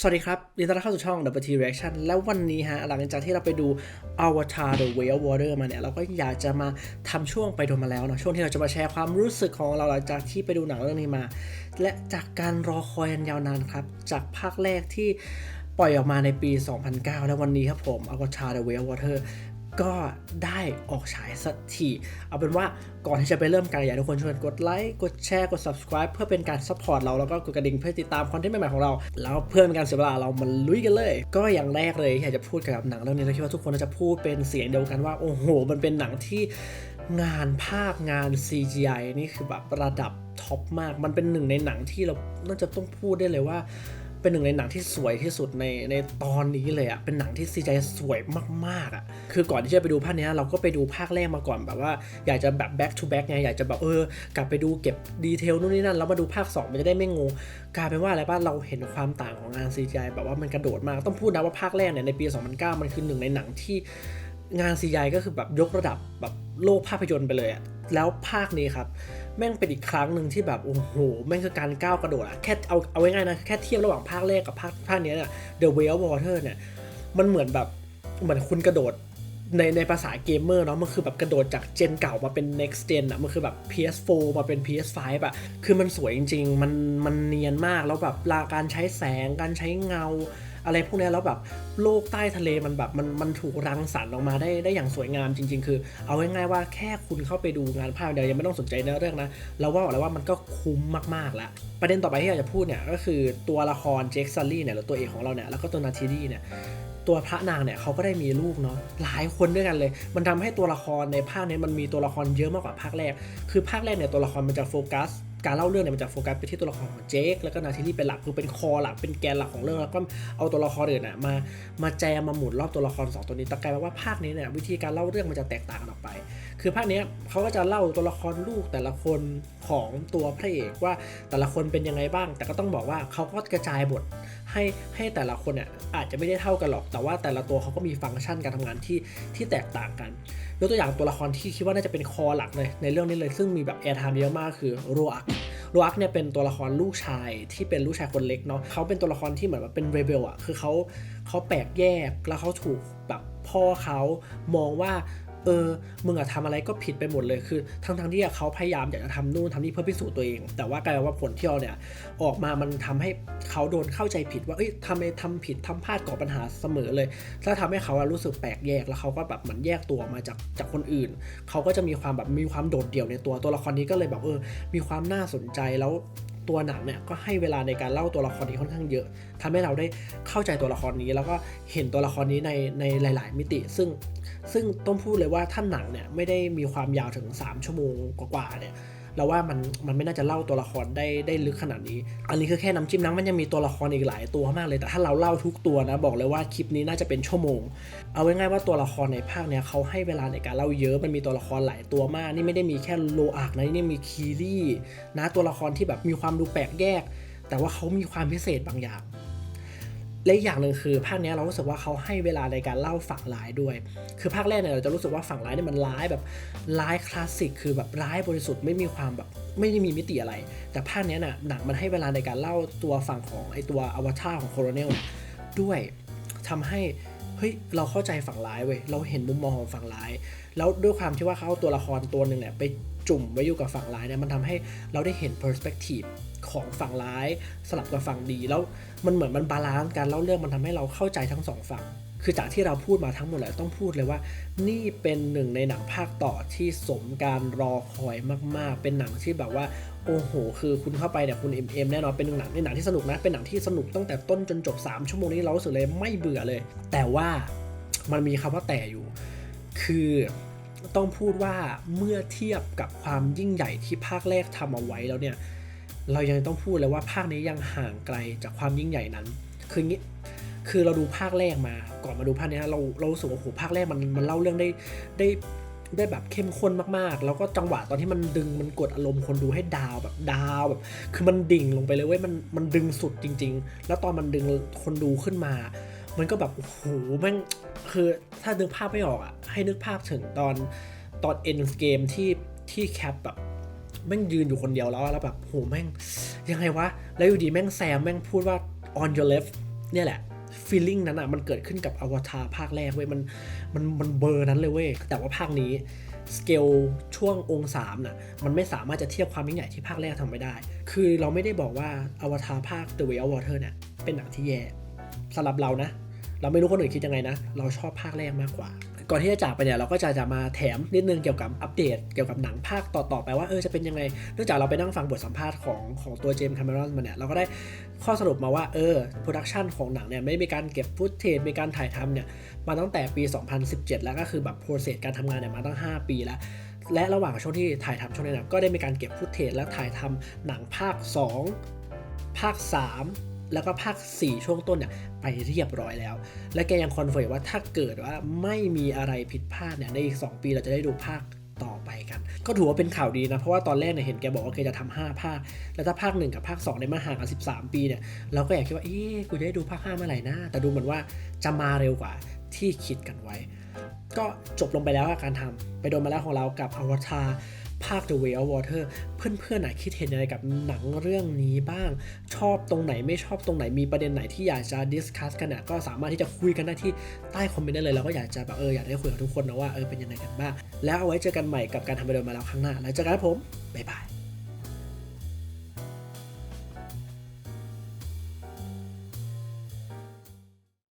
สวัสดีครับยินดีต้อนรับเข้าสู่ช่อง Double T Reaction แล้ววันนี้ฮะ หลังจากที่เราไปดู Avatar The Way of Water มาเนี่ย เราก็อยากจะมาทำช่วงไปดูมาแล้วเนาะช่วงที่เราจะมาแชร์ความรู้สึกของเราหลังจากที่ไปดูหนังเรื่องนี้มา และจากการรอคอยอันยาวนานครับ จากภาคแรกที่ปล่อยออกมาในปี 2009 และวันนี้ครับผม Avatar The Way of Water ก็ได้ออกฉายสักที เอาเป็นว่าก่อนที่จะไปเริ่มกันอยากให้ทุกคนช่วยกดไลค์ กดแชร์ กด subscribe เพื่อเป็นการ support เรา แล้วก็กดกระดิ่งเพื่อติดตามคอนเทนต์ใหม่ๆของเรา แล้วเพื่อเป็นการเสียเวลาเรามาลุยกันเลย ก็อย่างแรกเลยอยากจะพูดเกี่ยวกับหนังเรื่องนี้เราคิดว่าทุกคนน่าจะพูดเป็นเสียงเดียวกันว่า โอ้โห มันเป็นหนังที่งานภาพงาน CGI นี่คือแบบระดับท็อปมาก มันเป็นหนึ่งในหนังที่เราน่าจะต้องพูดได้เลยว่า เป็นหนึ่งในหนังที่สวยที่สุดในในตอนนี้เลยอะ่ะเป็นหนังที่ซีใจสวยมากๆอะ่ะคือก่อนที่จะไปดูภาคเนี้ยเราก็ไปดูภาคแรกมาก่อนแบบว่า อยากจะแบบ back to back ไงอยากจะแบบเออกลับไปดูเก็บดีเทลนู่นนี่นั่นแล้วมาดูภาค 2 มันจะได้ไม่งงกลายเป็นว่าอะไรบ้างเราเห็นความต่างของงาน CGI แบบว่ามันกระโดดมากต้องพูดนะว่าภาคแรกเนี่ยในปี 2009 มันคือหนึ่งในหนังที่งาน CGI ก็คือแบบยกระดับแบบโลกภาพยนตร์ไปเลยอะ แล้วภาคนี้ครับ แม่งเป็นอีกครั้งหนึ่งที่แบบโอ้โหแม่งคือการก้าวกระโดดอะแค่เอาเอาไว้ง่ายนะแค่เทียบระหว่างภาคแรกกับภาคภาคนี้เนี่ย The Way of Water เนี่ยมันเหมือนแบบเหมือนคุณกระโดดในในภาษาเกมเมอร์เนาะมันคือแบบกระโดดจากเจนเก่ามาเป็น next gen อะมันคือแบบ PS4 มาเป็น PS5 อะคือมันสวยจริง ๆ มันมันเนียนมากแล้วแบบลาการใช้แสงการใช้เงา อะไรพวกนี้แล้วแบบโลกใต้ทะเลมันแบบมันมันถูกรังสรรค์ออกมาได้ได้อย่างสวยงามจริง ๆ คือ เอาง่ายๆว่าแค่คุณเข้าไปดูงานภาพเดียวยังไม่ต้องสนใจเนื้อเรื่องนะเราว่าบอกแล้วว่ามันก็คุ้มมากๆแล้ว ประเด็นต่อไปที่อยากจะพูดเนี่ยก็คือตัวละครเจคซัลลี่เนี่ยหรือตัวเอกของเราเนี่ยแล้วก็ตัวนาทีดีเนี่ยตัวพระนางเนี่ยเขาก็ได้มีลูกเนาะหลายคนด้วยกันเลย มันทำให้ตัวละครในภาคนี้มันมีตัวละครเยอะมากกว่าภาคแรก คือภาคแรกเนี่ยตัวละครมันจะโฟกัส การเล่าเรื่องเนี่ยมันจะโฟกัสไปที่ตัวละครของเจคแล้วก็นาทีที่เป็นหลักคือเป็นคอหลักเป็นแกนหลักของเรื่องแล้วก็เอาตัวละครอื่นน่ะมามาแจมมาหมุนรอบตัวละครสองตัวนี้แต่กลายเป็นว่าภาคนี้เนี่ยวิธีการเล่าเรื่องมันจะแตกต่างกันออกไป คือภาคนี้เขาก็จะเล่าตัวละครลูกแต่ละคนของตัวพระเอกว่าแต่ละคนเป็นยังไงบ้าง แต่ก็ต้องบอกว่าเขาก็กระจายบท ให้ให้แต่ละคนเนี่ยอาจจะไม่ได้เท่ากันหรอก แต่ว่าแต่ละตัวเขาก็มีฟังก์ชันการทำงานที่ที่แตกต่างกันยกตัวอย่างตัวละครที่คิดว่าน่าจะเป็นคอหลักเลยในเรื่องนี้เลยซึ่งมีแบบแอร์ไทม์เยอะมากคือโรอักโรอักเนี่ยเป็นตัวละครลูกชายที่เป็นลูกชายคนเล็กเนาะเขาเป็นตัวละครที่เหมือนแบบเป็นเรเบลอะคือเขาเขาแปลกแยกแล้วเขาถูกแบบพ่อเขามองว่า เออมึงอะทำอะไรก็ผิดไปหมดเลยคือทั้งทั้งที่เขาพยายามอยากจะทำนู่นทำนี่เพื่อพิสูจน์ตัวเอง แต่ว่ากลายเป็นว่าผลที่เราเนี่ยออกมามันทำให้เขาโดนเข้าใจผิดว่าเอ้ยทำไมทำผิดทำพลาดก่อปัญหาเสมอเลยแล้วทำให้เขารู้สึกแปลกแยกแล้วเขาก็แบบเหมือนแยกตัวมาจากจากคนอื่น เขาก็จะมีความแบบมีความโดดเดี่ยวในตัวตัวละครนี้ก็เลยแบบเออมีความน่าสนใจแล้ว ตัวหนังเนี่ยก็ให้เวลาในการเล่าตัวละครนี้ค่อนข้างเยอะทำให้เราได้เข้าใจตัวละครนี้ แล้วก็เห็นตัวละครนี้ในในหลาย ๆ มิติ ซึ่งซึ่งต้องพูดเลยว่าท่านหนังเนี่ยไม่ได้มีความยาวถึง 3 ชั่วโมงกว่าๆเนี่ย เราว่ามันมันไม่น่าจะเล่าตัวละครได้ได้ลึกขนาดนี้ อันนี้คือแค่น้ำจิ้มนะมันยังมีตัวละครอีกหลายตัวมากเลย แต่ถ้าเราเล่าทุกตัวนะบอกเลยว่าคลิปนี้น่าจะเป็นชั่วโมง เอาง่ายๆว่าตัวละครในภาคเนี้ยเขาให้เวลาในการเล่าเยอะมันมีตัวละครหลายตัวมากนี่ไม่ได้มีแค่โลอาร์กนะนี่มีคีรี่นะตัวละครที่แบบมีความดูแปลกแยก แต่ว่าเขามีความพิเศษบางอย่าง และอย่างหนึ่งคือภาคนี้เรารู้สึกว่าเขาให้เวลาในการเล่าฝั่งร้ายด้วย คือภาคแรกเนี่ยเราจะรู้สึกว่าฝั่งร้ายเนี่ยมันร้ายแบบร้ายคลาสสิกคือแบบร้ายบริสุทธิ์ไม่มีความแบบไม่ได้มีมิติอะไร แต่ภาคนี้น่ะหนังมันให้เวลาในการเล่าตัวฝั่งของไอตัวอวตารของโคโรเนลด้วยทำให้ เฮ้ยเราเข้าใจฝั่งร้ายเว้ยเราเห็นมุมมองของฝั่งร้าย แล้วด้วยความที่ว่าเขาเอาตัวละครตัวหนึ่งเนี่ยไปจุ่มไว้อยู่กับฝั่งร้ายเนี่ยมันทำให้เราได้เห็นเพอร์สเปกทีฟของฝั่งร้ายสลับกับฝั่งดี แล้วมันเหมือนมันบาลานซ์กันเล่าเรื่องมันทำให้เราเข้าใจทั้งสองฝั่ง คือจากที่เราพูดมาทั้งหมดแหละต้องพูดเลยว่า นี่เป็นหนึ่งในหนังภาคต่อที่สมการรอคอยมาก ๆ เป็นหนังที่แบบว่าโอ้โห คือคุณเข้าไปเนี่ยคุณเอ็มเอ็มแน่นอนเป็นหนังในหนังที่สนุกนะ เป็นหนังที่สนุกตั้งแต่ต้นจนจบ 3 ชั่วโมงนี้เรารู้สึกเลยไม่เบื่อเลย แต่ว่ามันมีคำว่าแต่อยู่ คือต้องพูดว่าเมื่อเทียบกับความยิ่งใหญ่ที่ภาคแรกทำเอาไว้แล้วเนี่ย เรายังต้องพูดเลยว่าภาคนี้ยังห่างไกลจากความยิ่งใหญ่นั้น คืองี้ คือเราดูภาคแรกมา ก่อนมาดูภาคนี้เราเรารู้สึกว่าโอ้โหภาคแรกมันมันเล่าเรื่องได้ได้ได้แบบเข้มข้นมากๆ แล้วก็จังหวะตอนที่มันดึงมันกดอารมณ์คนดูให้ดาวแบบดาวแบบ คือมันดิ่งลงไปเลยเว้ยมันมันดึงสุดจริง ๆ แล้วตอนมันดึงคนดูขึ้นมา มันก็แบบโอ้โหแม่งคือถ้านึกภาพไม่ออกอะให้นึกภาพถึงตอนตอนเอ็นเกมที่ที่แคปแบบแม่งยืนอยู่คนเดียวแล้วแล้วแบบโหแม่งยังไงวะ แล้วอยู่ดีแม่งแซมแม่งพูดว่า on your left เนี่ยแหละ ฟีลลิ่งนั้นอะมันเกิดขึ้นกับอวตารภาคแรกเว้ยมันมันมันเบอร์นั้นเลยเว้ยแต่ว่าภาคนี้สเกลช่วงองค์สามน่ะมันไม่สามารถจะเทียบความยิ่งใหญ่ที่ภาคแรกทำไม่ได้ คือเราไม่ได้บอกว่าอวตารภาค The Way of Water เนี่ยเป็นหนังที่แย่สำหรับเรานะ เราไม่รู้คนอื่นคิดยังไงนะ เราชอบภาคแรกมากกว่า ก่อนที่จะจากไปเนี่ยเราก็จะจะมาแถมนิดนึงเกี่ยวกับอัปเดต เกี่ยวกับหนังภาคต่อๆไปว่าเออจะเป็นยังไง เนื่องจากเราไปนั่งฟังบทสัมภาษณ์ของของตัวเจมส์คาเมรอนมาเนี่ยเราก็ได้ข้อสรุปมาว่าเออโปรดักชันของหนังเนี่ยไม่ได้มีการเก็บฟุตเทจมีการถ่ายทำเนี่ยมาตั้งแต่ปี 2017 แล้วก็คือแบบโปรเซสการทำงานเนี่ยมาตั้ง 5 ปีแล้วและระหว่างช่วงที่ถ่ายทำช่วงนี้นะก็ได้มีการเก็บฟุตเทจและถ่ายทำหนังภาค 2 ภาค 3 แล้วก็ภาค 4 ช่วงต้นเนี่ยไปเรียบร้อยแล้ว และแกยังคอนเฟิร์มว่าถ้าเกิดว่าไม่มีอะไรผิดพลาดเนี่ยในอีก 2 ปีเราจะได้ดูภาคต่อ ไปกัน ก็ถือว่าเป็นข่าวดีนะ เพราะว่าตอนแรกเนี่ยเห็นแกบอกว่าแกจะทำ5ภาค แล้วถ้าภาค1กับภาค2เนี่ยมาห่างกัน13ปีเนี่ย เราก็อยากคิดว่า เอ๊ะกูจะได้ดูภาค5เมื่อไหร่นะ แต่ดูเหมือนว่าจะมาเร็วกว่าที่คิดกันไว้ ก็จบลงไปแล้วกับการทำไปโดนมาแล้วของเรากับอวตารภาค The Way of Water เพื่อนๆน่ะคิดเห็นยังไงกับหนังเรื่องนี้บ้าง ชอบตรงไหนไม่ชอบตรงไหนมีประเด็นไหนที่อยากจะดิสคัสกันน่ะก็สามารถที่จะคุยกันได้ที่ใต้คอมเมนต์ได้เลยเราก็อยากจะแบบเอออยากได้คุยกับทุกคนนะว่าเออเป็นยังไงกันบ้าง แล้วเอาไว้เจอกันใหม่กับการทำวิดีโอมาแล้วครั้งหน้า แล้วเจอกันครับผม บ๊ายบาย